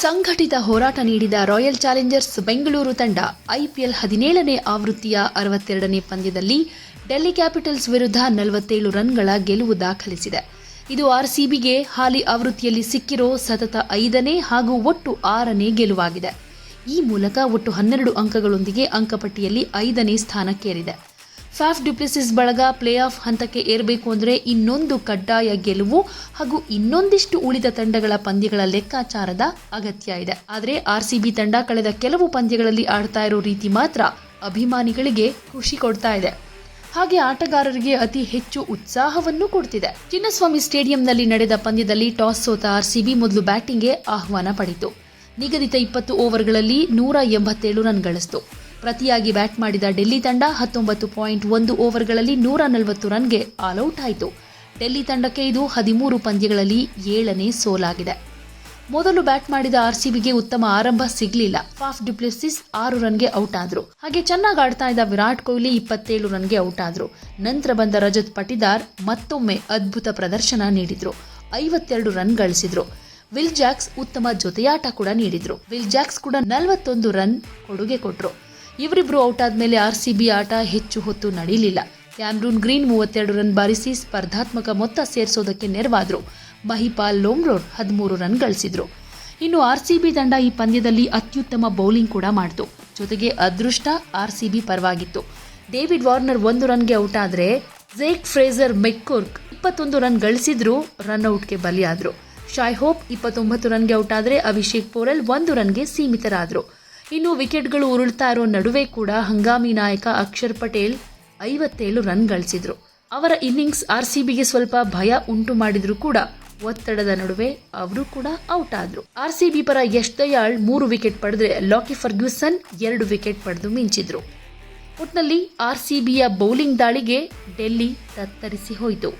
ಸಂಘಟಿತ ಹೋರಾಟ ನೀಡಿದ ರಾಯಲ್ ಚಾಲೆಂಜರ್ಸ್ ಬೆಂಗಳೂರು ತಂಡ ಐಪಿಎಲ್ ಹದಿನೇಳನೇ ಆವೃತ್ತಿಯ ಅರವತ್ತೆರಡನೇ ಪಂದ್ಯದಲ್ಲಿ ಡೆಲ್ಲಿ ಕ್ಯಾಪಿಟಲ್ಸ್ ವಿರುದ್ಧ ನಲವತ್ತೇಳು ರನ್ಗಳ ಗೆಲುವು ದಾಖಲಿಸಿದೆ. ಇದು ಆರ್ಸಿಬಿಗೆ ಹಾಲಿ ಆವೃತ್ತಿಯಲ್ಲಿ ಸಿಕ್ಕಿರೋ ಸತತ ಐದನೇ ಹಾಗೂ ಒಟ್ಟು ಆರನೇ ಗೆಲುವಾಗಿದೆ. ಈ ಮೂಲಕ ಒಟ್ಟು ಹನ್ನೆರಡು ಅಂಕಗಳೊಂದಿಗೆ ಅಂಕಪಟ್ಟಿಯಲ್ಲಿ ಐದನೇ ಸ್ಥಾನಕ್ಕೇರಿದೆ. ಫ್ಯಾಫ್ ಡ್ಯುಪ್ಲಿಸಿಸ್ ಬಳಗ ಪ್ಲೇ ಆಫ್ ಹಂತಕ್ಕೆ ಏರಬೇಕು ಅಂದರೆ ಇನ್ನೊಂದು ಕಡ್ಡಾಯ ಗೆಲುವು ಹಾಗೂ ಇನ್ನೊಂದಿಷ್ಟು ಉಳಿದ ತಂಡಗಳ ಪಂದ್ಯಗಳ ಲೆಕ್ಕಾಚಾರದ ಅಗತ್ಯ ಇದೆ. ಆದರೆ ಆರ್ಸಿಬಿ ತಂಡ ಕಳೆದ ಕೆಲವು ಪಂದ್ಯಗಳಲ್ಲಿ ಆಡ್ತಾ ಇರೋ ರೀತಿ ಮಾತ್ರ ಅಭಿಮಾನಿಗಳಿಗೆ ಖುಷಿ ಕೊಡ್ತಾ ಇದೆ. ಹಾಗೆ ಆಟಗಾರರಿಗೆ ಅತಿ ಹೆಚ್ಚು ಉತ್ಸಾಹವನ್ನು ಕೊಡ್ತಿದೆ. ಚಿನ್ನಸ್ವಾಮಿ ಸ್ಟೇಡಿಯಂನಲ್ಲಿ ನಡೆದ ಪಂದ್ಯದಲ್ಲಿ ಟಾಸ್ ಸೋತ ಆರ್ಸಿಬಿ ಮೊದಲು ಬ್ಯಾಟಿಂಗ್ಗೆ ಆಹ್ವಾನ ಪಡಿತು ನಿಗದಿತ ಇಪ್ಪತ್ತು ಓವರ್ಗಳಲ್ಲಿ ನೂರ ಎಂಬತ್ತೇಳು ರನ್ ಗಳಿಸಿತು. ಪ್ರತಿಯಾಗಿ ಬ್ಯಾಟ್ ಮಾಡಿದ ಡೆಲ್ಲಿ ತಂಡ ಹತ್ತೊಂಬತ್ತು ಪಾಯಿಂಟ್ ಒಂದು ಓವರ್ಗಳಲ್ಲಿ ನೂರ ನಲವತ್ತು ರನ್ಗೆ ಆಲ್ಔಟ್ ಆಯಿತು. ಡೆಲ್ಲಿ ತಂಡಕ್ಕೆ ಇದು ಹದಿಮೂರು ಪಂದ್ಯಗಳಲ್ಲಿ ಏಳನೇ ಸೋಲಾಗಿದೆ. ಮೊದಲು ಬ್ಯಾಟ್ ಮಾಡಿದ ಆರ್ಸಿಬಿಗೆ ಉತ್ತಮ ಆರಂಭ ಸಿಗಲಿಲ್ಲ. ಫಾಫ್ ಡಿಪ್ಲೆಸಿಸ್ ಆರು ರನ್ಗೆ ಔಟ್ ಆದ್ರು. ಹಾಗೆ ಚೆನ್ನಾಗಿ ಆಡ್ತಾ ಇದ್ದ ವಿರಾಟ್ ಕೊಹ್ಲಿ ಇಪ್ಪತ್ತೇಳು ರನ್ಗೆ ಔಟ್ ಆದ್ರು. ನಂತರ ಬಂದ ರಜತ್ ಪಟಿದಾರ್ ಮತ್ತೊಮ್ಮೆ ಅದ್ಭುತ ಪ್ರದರ್ಶನ ನೀಡಿದ್ರು. ಐವತ್ತೆರಡು ರನ್ ಗಳಿಸಿದ್ರು. ವಿಲ್ ಜಾಕ್ಸ್ ಉತ್ತಮ ಜೊತೆಯಾಟ ಕೂಡ ನೀಡಿದ್ರು. ವಿಲ್ ಜಾಕ್ಸ್ ಕೂಡ ನಲವತ್ತೊಂದು ರನ್ ಕೊಡುಗೆ ಕೊಟ್ರು. ಇವರಿಬ್ರು ಔಟ್ ಆದ್ಮೇಲೆ ಬಿ ಆಟ ಹೆಚ್ಚು ಹೊತ್ತು ನಡೀಲಿಲ್ಲ. ಕ್ಯಾಮ್ರೂನ್ ಗ್ರೀನ್ ಮೂವತ್ತೆರಡು ರನ್ ಬಾರಿಸಿ ಸ್ಪರ್ಧಾತ್ಮಕ ಮೊತ್ತ ಸೇರಿಸೋದಕ್ಕೆ ನೆರವಾದ್ರು. ಮಹಿಪಾಲ್ ಲೋಮ್ರೋಡ್ ಹದಿಮೂರು ರನ್ ಗಳಿಸಿದ್ರು. ಇನ್ನು ಆರ್ಸಿಬಿ ತಂಡ ಈ ಪಂದ್ಯದಲ್ಲಿ ಅತ್ಯುತ್ತಮ ಬೌಲಿಂಗ್ ಕೂಡ ಮಾಡಿತು. ಜೊತೆಗೆ ಅದೃಷ್ಟ ಆರ್ಸಿಬಿ ಪರವಾಗಿತ್ತು. ಡೇವಿಡ್ ವಾರ್ನರ್ ಒಂದು ರನ್ಗೆ ಔಟ್ ಆದರೆ ಜೇಕ್ ಫ್ರೇಜರ್ ಮೆಕ್ಕುರ್ಕ್ ಇಪ್ಪತ್ತೊಂದು ರನ್ ಗಳಿಸಿದ್ರು ರನ್ಔಟ್ಗೆ ಬಲಿಯಾದ್ರು. ಶಾಯ್ ಹೋಪ್ ಇಪ್ಪತ್ತೊಂಬತ್ತು ರನ್ಗೆ ಔಟ್ ಆದರೆ ಅಭಿಷೇಕ್ ಪೋರೆಲ್ ಒಂದು ರನ್ಗೆ ಸೀಮಿತರಾದ್ರು. ಇನ್ನು ವಿಕೆಟ್ಗಳು ಉರುಳ್ತಾ ಇರೋ ನಡುವೆ ಕೂಡ ಹಂಗಾಮಿ ನಾಯಕ ಅಕ್ಷರ್ ಪಟೇಲ್ ಐವತ್ತೇಳು ರನ್ ಗಳಿಸಿದ್ರು. ಅವರ ಇನ್ನಿಂಗ್ಸ್ ಆರ್ ಸಿ ಬಿಗೆ ಸ್ವಲ್ಪ ಭಯ ಉಂಟು ಮಾಡಿದ್ರು ಕೂಡ ಒತ್ತಡದ ನಡುವೆ ಅವರು ಕೂಡ ಔಟ್ ಆದ್ರು. ಬಿ ಪರ ಯಶ್ ದಯಾಳ್ ಮೂರು ವಿಕೆಟ್ ಪಡೆದ್ರೆ ಲಾಕಿ ಫರ್ಗ್ಯೂಸನ್ ಎರಡು ವಿಕೆಟ್ ಪಡೆದು ಮಿಂಚಿದ್ರು. ಒಟ್ನಲ್ಲಿ ಬಿಯ ಬೌಲಿಂಗ್ ದಾಳಿಗೆ ಡೆಲ್ಲಿ ತತ್ತರಿಸಿ ಹೋಯಿತು.